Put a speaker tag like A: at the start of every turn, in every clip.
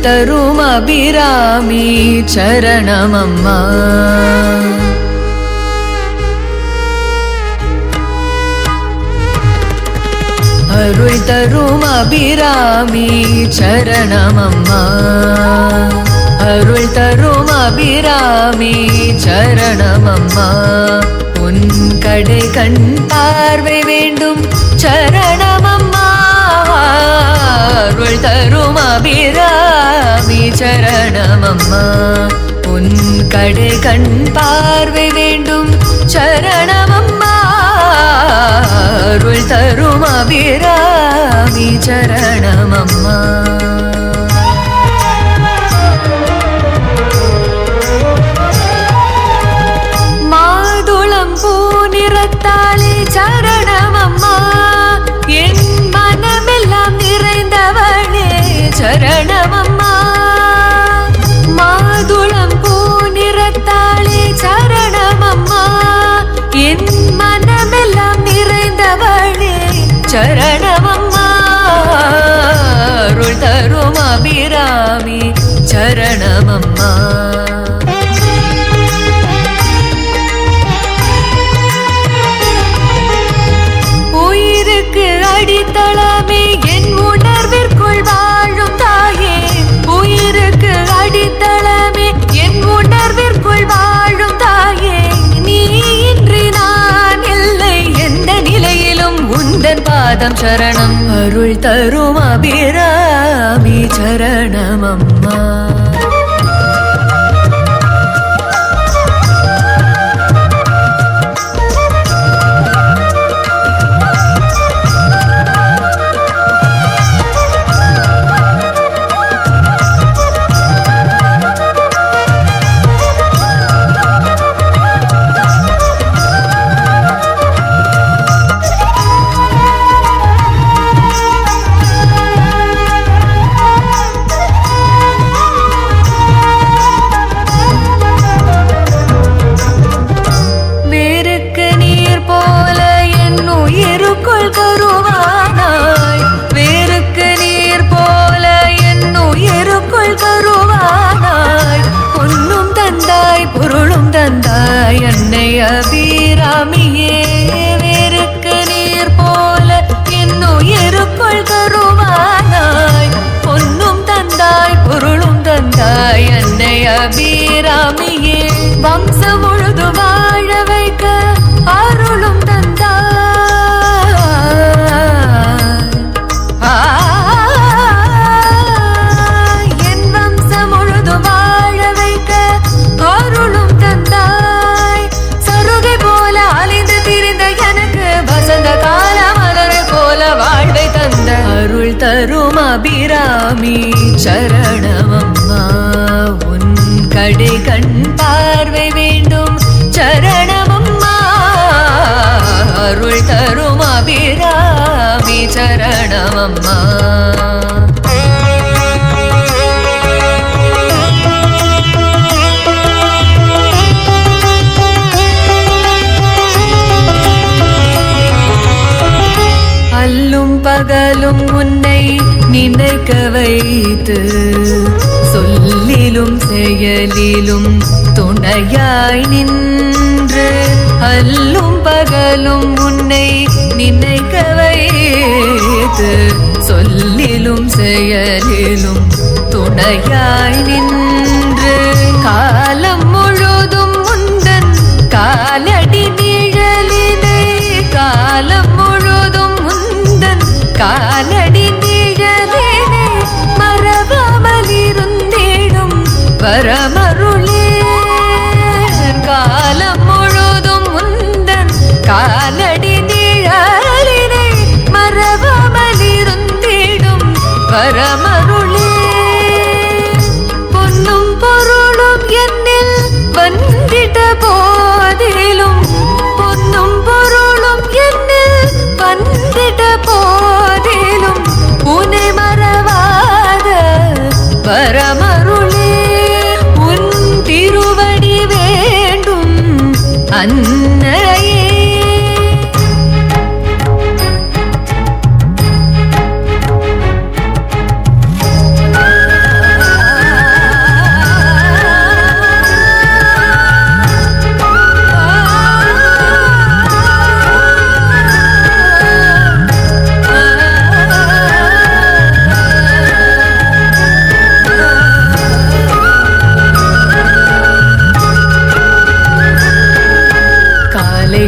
A: தரும் அபிராமி சரணமம்மா. அருள் தரும் அபிராமி சரணமம்மா. அருள் தரும் அபிராமி சரணமம்மா. உன் கடை கண் பார்வை வேண்டும் சரணமம்மா. அருள் தரும் அபிராமி சரணமம்மா உன் கடை கண் பார்வை வேண்டும் சரணமம்மா அருள் தரும் அபிராமி சரணமம்மா சரணமம்மா உயிருக்கு அடித்தளமே என் உணர்விற்குள் வாழும் தாயே. உயிருக்கு அடித்தளமே என் உணர்விற்குள் வாழும் தாயே. நீ இன்றி நான் இல்லை. எந்த நிலையிலும் உந்தன் பாதம் சரணம். அருள் தரும் அபிராமி சரணமம். ராமியே வம்சம் முழுது வாழ வைக்க அருளும் தந்தாய். என் வம்சம் முழுது வாழ வைக்க அருளும் தந்தாய். சருகை போல அலைந்து திரிந்த எனக்கு வசந்த கால மலர் போல வாழ்வை தந்த அருள் தரும் அபிராமி சரணம். கண் பார்வை வேண்டும் சரணமம்மா அருள் தரும் அபிராமி சரணமம்மா அல்லும் பகலும் உன்னை நிற்க வைத்து சொல்லிலும் செயலிலும் துணையாய் நின்று அல்லும் பகலும் உன்னை நினைக்க வைத்து சொல்லிலும் செயலிலும் துணையாய் நின்று காலம் முழுதும் உந்தன் காலடி நிழலிலே காலம் முழுதும் உந்தன் கால வரமருளே காலம் முழுதும் முந்தன் காலடி நிழலினை மரபமலிருந்திடும் பரம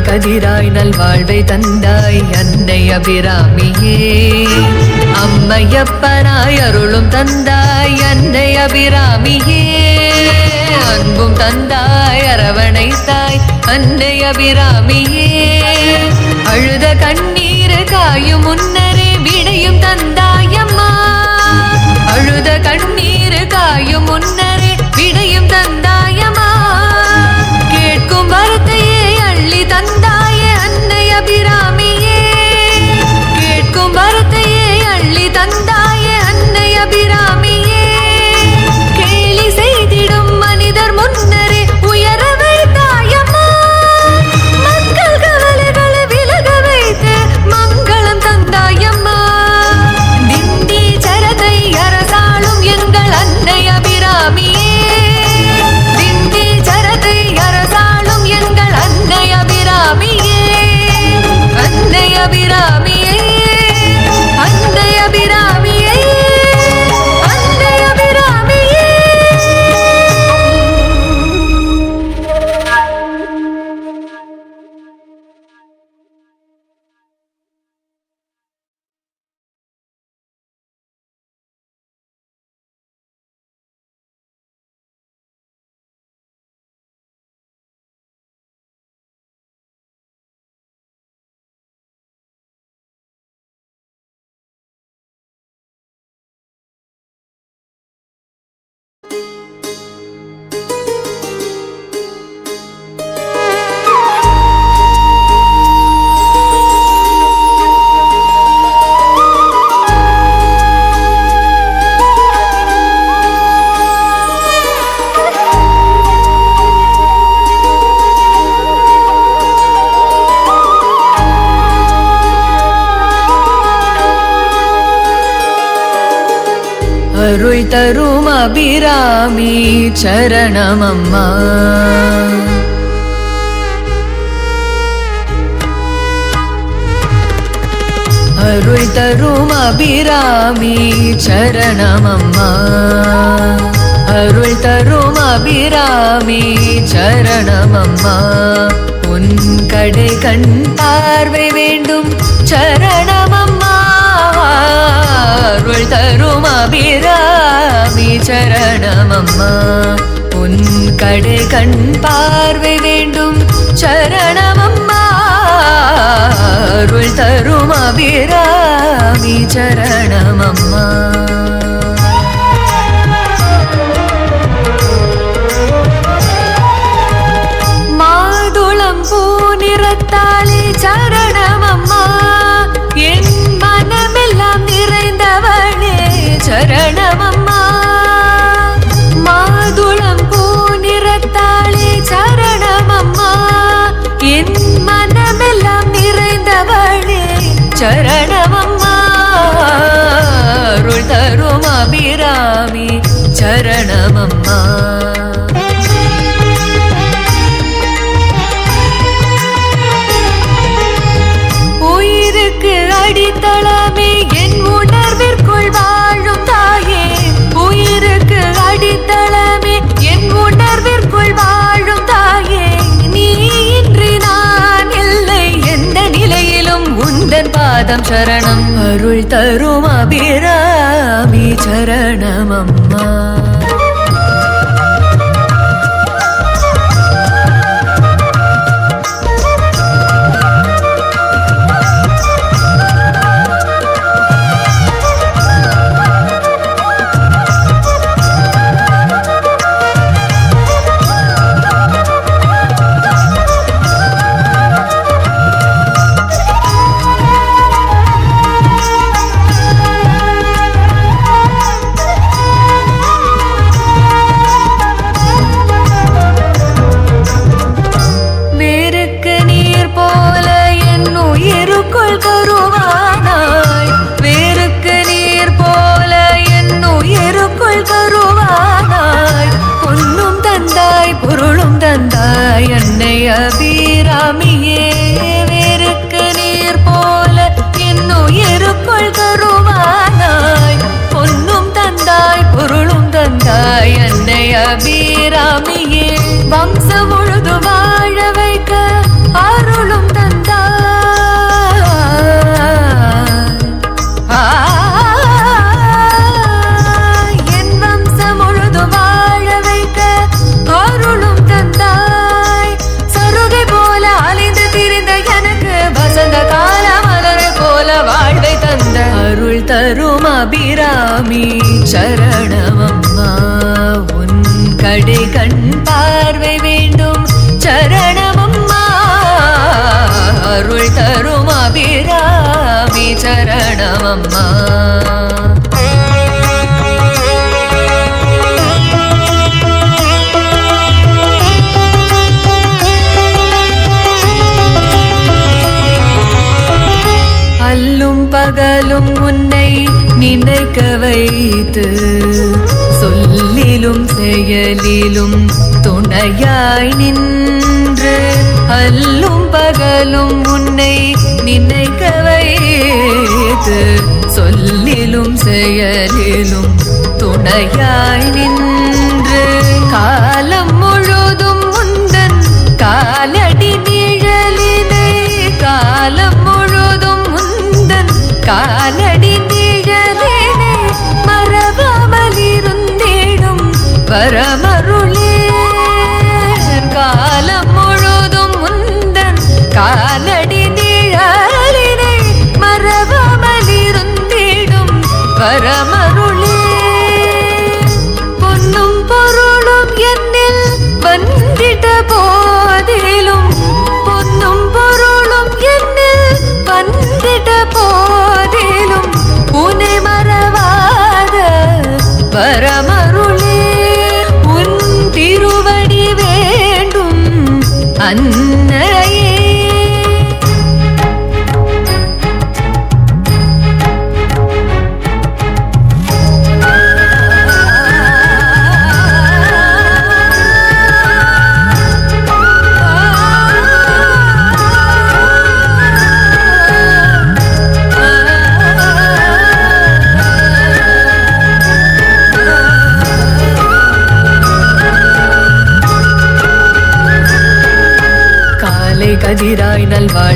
A: கதிராய் நல்வாழ்வை தந்தாய் அன்னை அபிராமியே. அம்மையப்பனாய் அருளும் தந்தாய் அன்னை அபிராமியே. அன்பும் தந்தாய் அரவணைத்தாய் அன்னை அபிராமியே. அழுத கண்ணீர் காயும் முன்ன చరణమమ్మా அருள் தரும் அபிராமி சரணமம்மா. அருள் தரும் அபிராமி சரணமம்மா. உன் கடை கண் பார்வை வேண்டும் சரண அருள் தரும் அபிராமி சரணமம்மா உன் கடை கண் பார்வை வேண்டும் சரணமம்மா அருள் தரும் அபிராமி சரணமம்மா மாதுளம் பூ நிறத்தாலே சரண பாதம் சரணம். அருள் தரும் அபிரா என்னை அபிராமியே வம்ச முழுது வாழ வைக்க அருளும் தந்தார் என் வம்ச முழுது வாழ வைக்க அருளும் தந்தாய். சருகை போல அலைந்து திரிந்த எனக்கு வசந்த தரும் அபிராமி சரண சரணமம்மா அல்லும் பகலும் உன்னை நினைக்க வைத்து சொல்லிலும் செயலிலும் துணையாய் நின்று அல்லும் பகலும் உன்னை நினைக்க வைத்து சொல்லிலும் செயலிலும் துணையாய் நின்று காலம் முழுதும் முந்தன் காலடி நிழலினை காலம் முழுதும் முந்தன் காலடி நிழலினை மரபாமல் இருந்திடும் பரம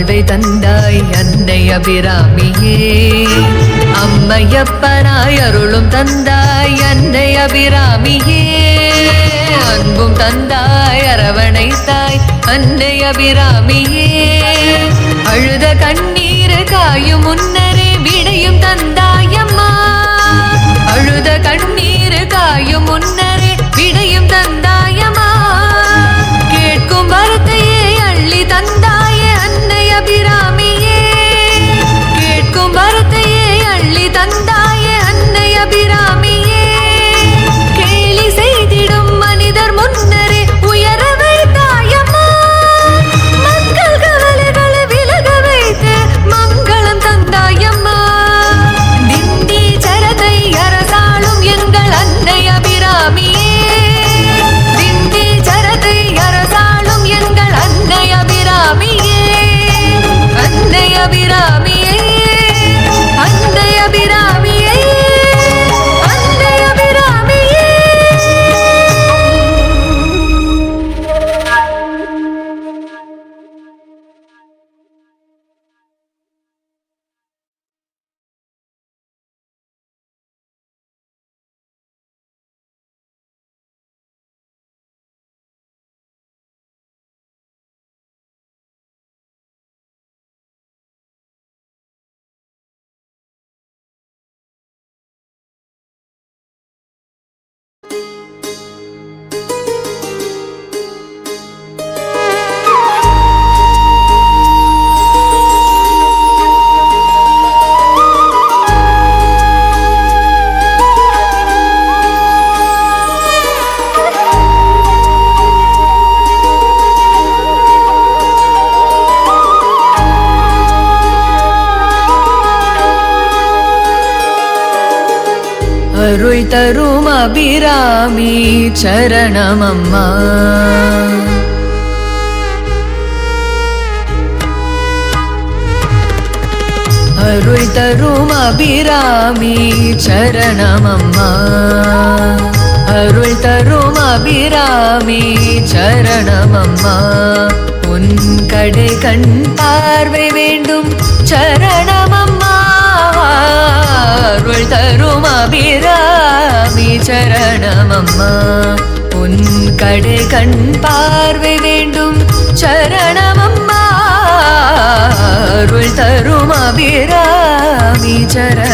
A: வாழ்வை தந்தாய் அன்னை அபிராமியே. அம்மையப்பனாய் அருளும் தந்தாய் அன்னை அபிராமியே. அன்பும் தந்தாய் அரவணைத்தாய் அன்னை அபிராமியே. அவருள் தரும் அபிராமி சரணமம்மா. அருள் தரும் அபிராமி சரணமம்மா. அருள் தரும் அபிராமி சரணமம்மா. உன் கடை கண் பார்வை வேண்டும் சரணமம்மா அருள் தரும் அபிராமி சரணமம்மா. உன் கடை கண் பார்வை வேண்டும் சரணமம்மா. அருள் தரும் அபிராமி சரண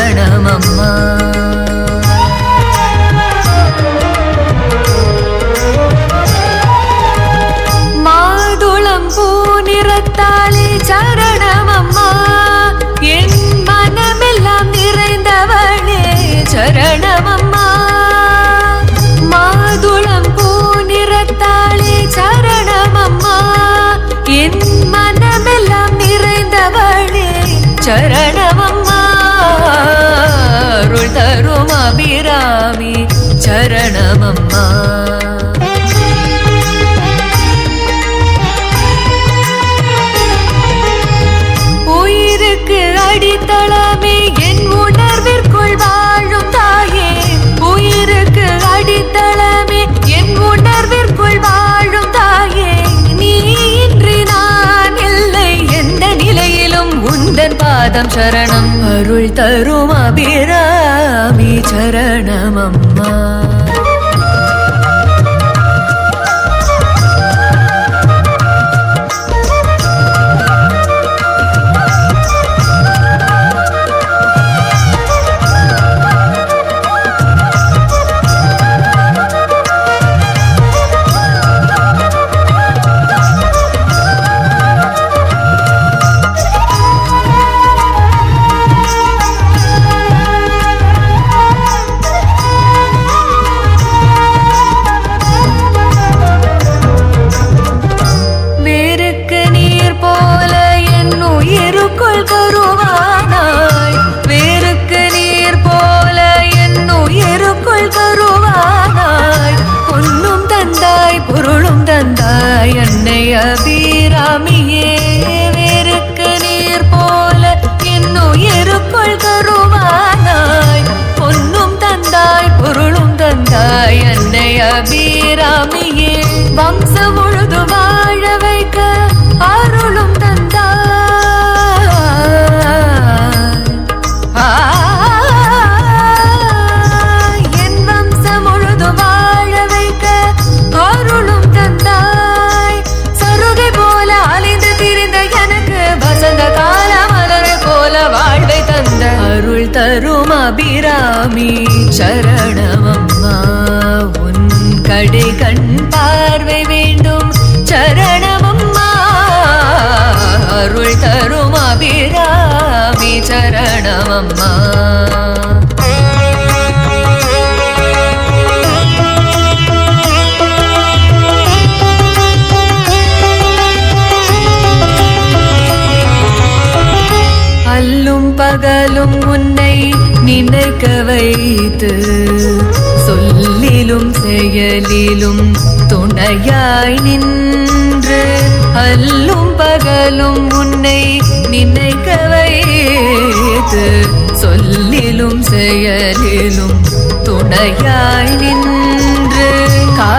A: சரணம் அருள் தரும் அபிராமி சரணம். ராமியே வம்ச முழுது வாழ வைக்க அருளும் என் வம்சம் முழுது வாழ வைக்க அருளும் தந்தாய். சருகை போல அலைந்து திரிந்த எனக்கு வசந்த கால போல வாழ்வை தந்த அருள் தரும் அபிராமி சரணமம் கடை கண் பார்வை வேண்டும் சரணமம்மா அருள் தரும் அபிராமி சரணமம்மா. பகலும் உன்னை நினைக்க வைத்து சொல்ல சொல்லிலும் செயலிலும் துணையாய் நின்று அல்லும் பகலும் உன்னை நினைக்க வைத்து சொல்லிலும் செயலிலும் துணையாய் நின்று கா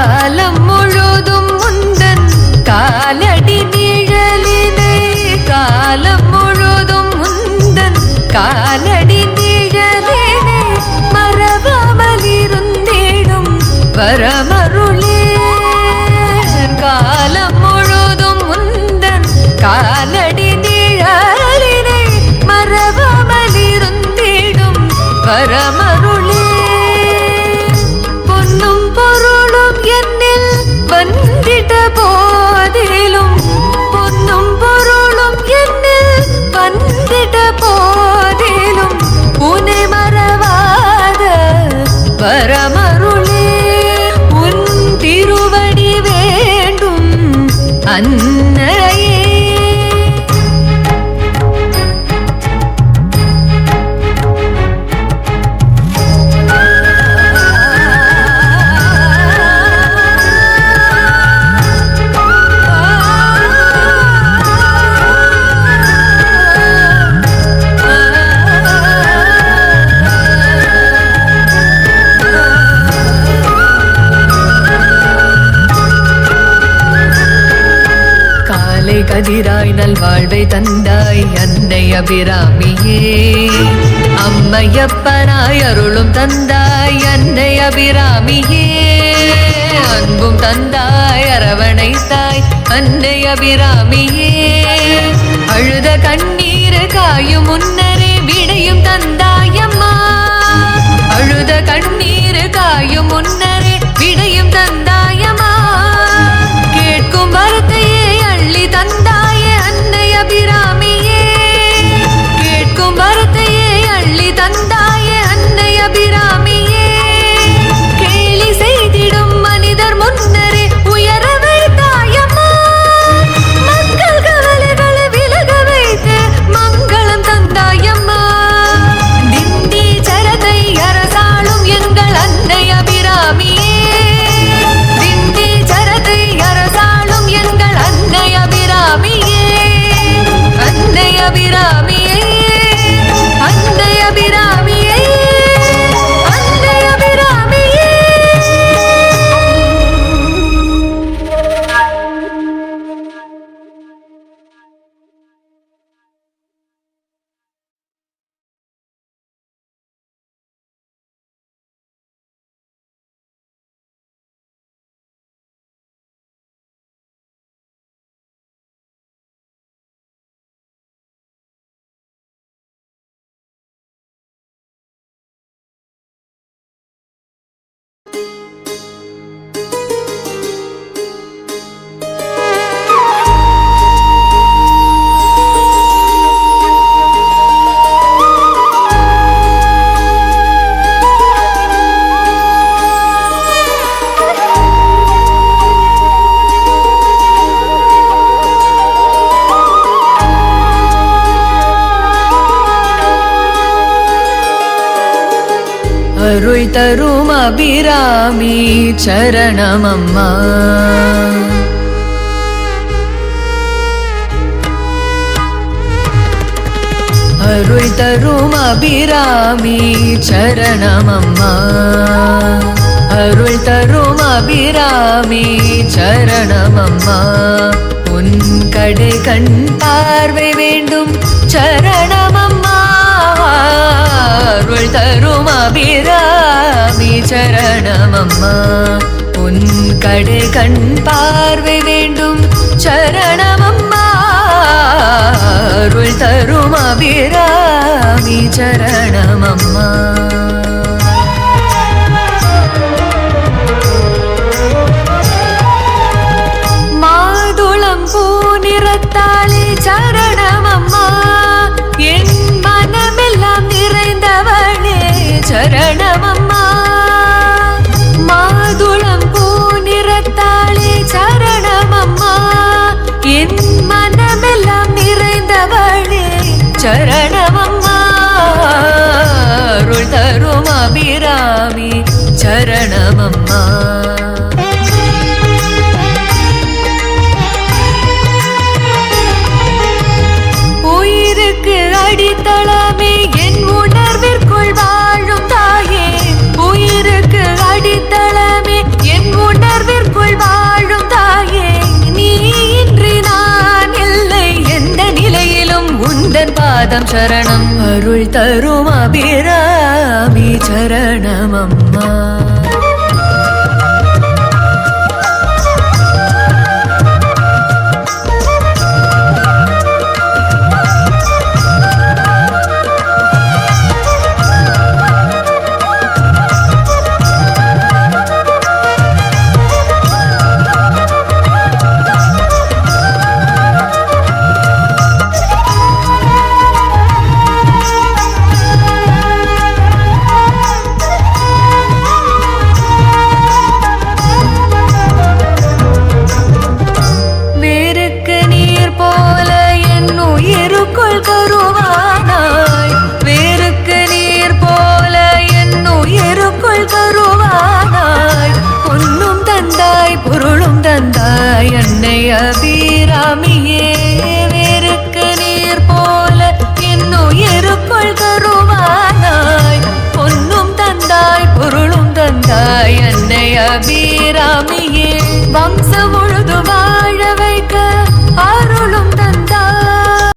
A: இருந்திடும் அபிராமியே. அம்மையப்பனாய் அருளும் தந்தாய் அன்னை அபிராமியே. அன்பும் தந்தாய் அரவணைத்தாய் அன்னை அபிராமியே. அழுத கண்ணீர் காயும் முன்னர் தரும் அபிராமி சரணமம்மா. அருள் தரும் அபிராமி சரணமம்மா. அருள் தரும் அபிராமி சரணமம்மா. உன் கடை கண் பார்வை வேண்டும் சரணமம்மா. அருள் தரும் அபிராமி சுவாமி சரணமம்மா. உன் கடை கண் பார்வை வேண்டும். சரணமம்மா. அருள் தரும் அபிராமி சரணமம்மா. மாதுளம் பாதம் சரணம். அருள் தரும் அபிராமி சரணம் அம்மா.